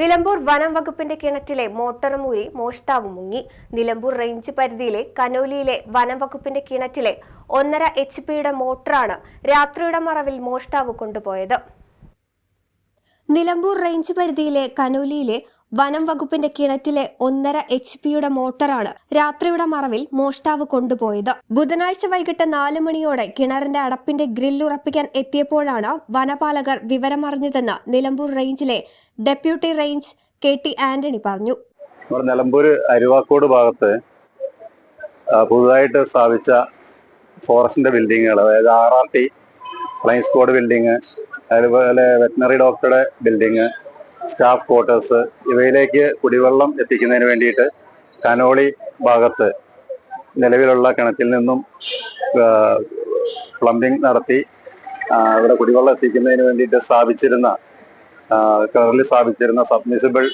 Nilambur വനം വകുപ്പിന്റെ കിണറ്റിലെ മോട്ടോർ മൂരി മോഷ്ടാവ് മുങ്ങി. നിലമ്പൂർ റേഞ്ച് പരിധിയിലെ കനോലിയിലെ വനം വകുപ്പിന്റെ കിണറ്റിലെ ഒന്നര എച്ച് പിയുടെ മോട്ടറാണ് രാത്രിയുടെ മറവിൽ മോഷ്ടാവ് കൊണ്ടുപോയത്. നിലമ്പൂർ റേഞ്ച് പരിധിയിലെ കനോലിയിലെ വനം വകുപ്പിന്റെ കിണറ്റിലെ ഒന്നര എച്ച് പിയുടെ മോട്ടറാണ് രാത്രിയുടെ മറവിൽ മോഷ്ടാവ് കൊണ്ടുപോയത്. ബുധനാഴ്ച വൈകിട്ട് നാല് മണിയോടെ കിണറിന്റെ അടപ്പിന്റെ ഗ്രില്ല് ഉറപ്പിക്കാൻ എത്തിയപ്പോഴാണ് വനപാലകർ വിവരമറിഞ്ഞതെന്ന് നിലമ്പൂർ റേഞ്ചിലെ deputy range K T Antony പറഞ്ഞു. നിലമ്പൂർ അരുവാക്കോട് ഭാഗത്ത് പുതുതായിട്ട് സ്ഥാപിച്ച ഫോറസ്റ്റിന്റെ ബിൽഡിങ്ങുകൾ അതായത് R R T fly squad building അതുപോലെ വെറ്റിനറി ഡോക്ടറുടെ ബിൽഡിങ് സ്റ്റാഫ് ക്വാർട്ടേഴ്സ് ഇവയിലേക്ക് കുടിവെള്ളം എത്തിക്കുന്നതിന് വേണ്ടിയിട്ട് കനോളി ഭാഗത്ത് നിലവിലുള്ള കിണറ്റിൽ നിന്നും പ്ലംബിംഗ് നടത്തി ഇവിടെ കുടിവെള്ളം എത്തിക്കുന്നതിന് വേണ്ടിയിട്ട് സ്ഥാപിച്ചിരുന്ന കിണറിൽ സ്ഥാപിച്ചിരുന്ന സബ്മിസിബിൾ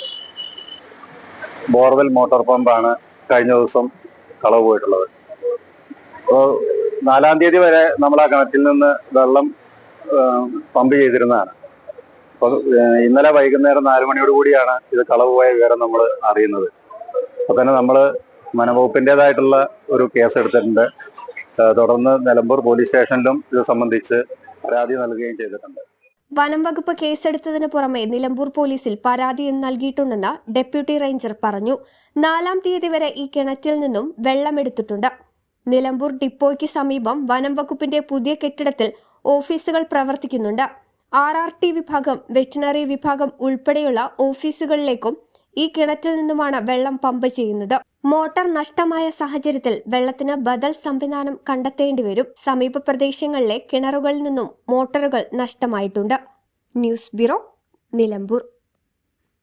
ബോർവെൽ മോട്ടോർ പമ്പാണ് കഴിഞ്ഞ ദിവസം കളവ് പോയിട്ടുള്ളത്. അപ്പോൾ നാലാം തീയതി വരെ നമ്മൾ ആ കിണറ്റിൽ നിന്ന് വെള്ളം പമ്പ് ചെയ്തിരുന്നതാണ്. ഇന്നലെ വൈകുന്നേരം നാല് മണിയോട് കൂടിയാണ് ഇത് കളവ് പോയ വിവരം നമ്മൾ അറിയുന്നത്. അപ്പൊ തന്നെ നമ്മൾ വനവകുപ്പിന്റെതായിട്ടുള്ള ഒരു കേസ് എടുത്തിട്ടുണ്ട്. തുടർന്ന് നിലമ്പൂർ പോലീസ് സ്റ്റേഷനിലും ഇത് സംബന്ധിച്ച് പരാതി നൽകുകയും ചെയ്തിട്ടുണ്ട്. വനം വകുപ്പ് കേസെടുത്തതിന് പുറമെ നിലമ്പൂർ പോലീസിൽ പരാതിയും നൽകിയിട്ടുണ്ടെന്ന് ഡെപ്യൂട്ടി റേഞ്ചർ പറഞ്ഞു. നാലാം തീയതി വരെ ഈ കിണറ്റിൽ നിന്നും വെള്ളമെടുത്തിട്ടുണ്ട്. നിലമ്പൂർ ഡിപ്പോയ്ക്ക് സമീപം വനം വകുപ്പിന്റെ പുതിയ കെട്ടിടത്തിൽ ഓഫീസുകൾ പ്രവർത്തിക്കുന്നുണ്ട്. ആർ ആർ ടി വിഭാഗം വെറ്റിനറി വിഭാഗം ഉൾപ്പെടെയുള്ള ഓഫീസുകളിലേക്കും ഈ കിണറ്റിൽ നിന്നുമാണ് വെള്ളം പമ്പ് ചെയ്യുന്നത്. മോട്ടോർ നഷ്ടമായ സാഹചര്യത്തിൽ വെള്ളത്തിന് ബദൽ സംവിധാനം കണ്ടെത്തേണ്ടി വരും. സമീപ പ്രദേശങ്ങളിലെ കിണറുകളിൽ നിന്നും മോട്ടോറുകൾ നഷ്ടമായിട്ടുണ്ട്. News bureau Nilambur.